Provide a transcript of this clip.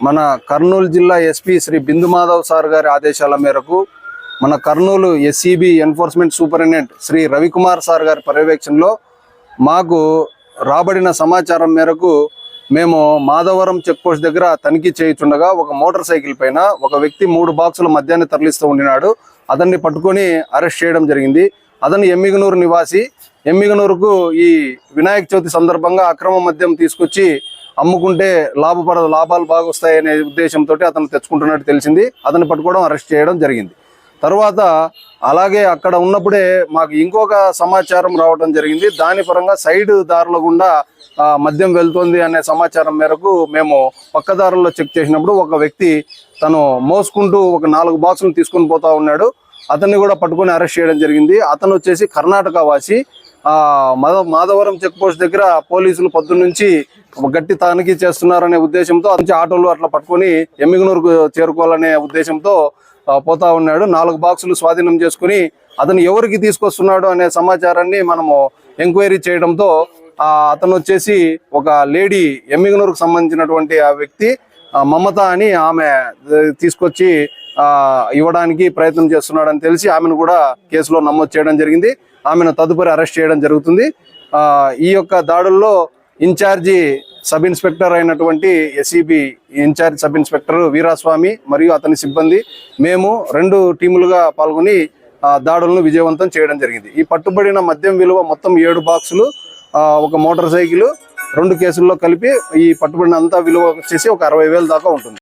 మన కర్నూలు జిల్లా SP Shri Bindu Madhav sir గారి ఆదేశాల మేరకు మన Kurnool SEB enforcement superintendent Shri Ravikumar sir గారి పర్యవేక్షణలో మాకు రాబడిన సమాచారం మేరకు మేము మాధవరం చెక్ పోస్ట్ దగ్గర తనిఖీ చేయుచుండగా ఒక మోటార్ సైకిల్ పైన ఒక వ్యక్తి మూడు బాక్సుల మద్యాన్ని తరలిస్తూ ఉండినాడు. అతన్ని పట్టుకొని అరెస్ట్ చేయడం జరిగింది. అతను ఎమ్మిగనూరు నివాసి. ఎమ్మిగనూరుకు ఈ వినాయక చవితి సందర్భంగా అక్రమ మద్యం తీసుకొచ్చి అమ్ముకుంటే లాభపడ లాభాలు బాగా వస్తాయనే ఉద్దేశంతో అతను తెచ్చుకుంటున్నట్టు తెలిసింది. అతను పట్టుకోవడం అరెస్ట్ చేయడం జరిగింది. తర్వాత అలాగే అక్కడ ఉన్నప్పుడే మాకు ఇంకొక సమాచారం రావడం జరిగింది. దాని పరంగా సైడ్ దారుల గుండా మద్యం వెళ్తుంది అనే సమాచారం మేరకు మేము పక్క దారుల్లో చెక్ చేసినప్పుడు ఒక వ్యక్తి తను మోసుకుంటూ ఒక నాలుగు బాక్సులు తీసుకొని పోతా ఉన్నాడు. అతన్ని కూడా పట్టుకొని అరెస్ట్ చేయడం జరిగింది. అతను వచ్చేసి కర్ణాటక వాసి. మాధవ మాధవరం చెక్ పోస్ట్ దగ్గర పోలీసులు పొద్దున్నుంచి గట్టి తనిఖీ చేస్తున్నారనే ఉద్దేశంతో అతను ఆటోలు అట్లా పట్టుకొని ఎమ్మిగనూరు చేరుకోవాలనే ఉద్దేశంతో పోతా ఉన్నాడు. నాలుగు బాక్సులు స్వాధీనం చేసుకుని అతను ఎవరికి తీసుకొస్తున్నాడు అనే సమాచారాన్ని మనము ఎంక్వైరీ చేయడంతో అతను వచ్చేసి ఒక లేడీ ఎమ్మిగనూరుకు సంబంధించినటువంటి ఆ వ్యక్తి మమత అని ఆమె తీసుకొచ్చి ఇవ్వడానికి ప్రయత్నం చేస్తున్నాడని తెలిసి ఆమెను కూడా కేసులో నమోదు చేయడం జరిగింది. ఆమెను తదుపరి అరెస్ట్ చేయడం జరుగుతుంది. ఈ యొక్క దాడుల్లో ఇన్ఛార్జి సబ్ ఇన్స్పెక్టర్ అయినటువంటి SEB incharge sub inspector Veeraswamy మరియు అతని సిబ్బంది మేము రెండు టీములుగా పాల్గొని ఆ, దాడులను విజయవంతం చేయడం జరిగింది. ఈ పట్టుబడిన మద్యం విలువ మొత్తం ఏడు బాక్సులు ఒక మోటార్ సైకిల్ రెండు కేసుల్లో కలిపి ఈ పట్టుబడిన అంతా విలువ వచ్చేసి ఒక అరవై వేలు దాకా ఉంటుంది.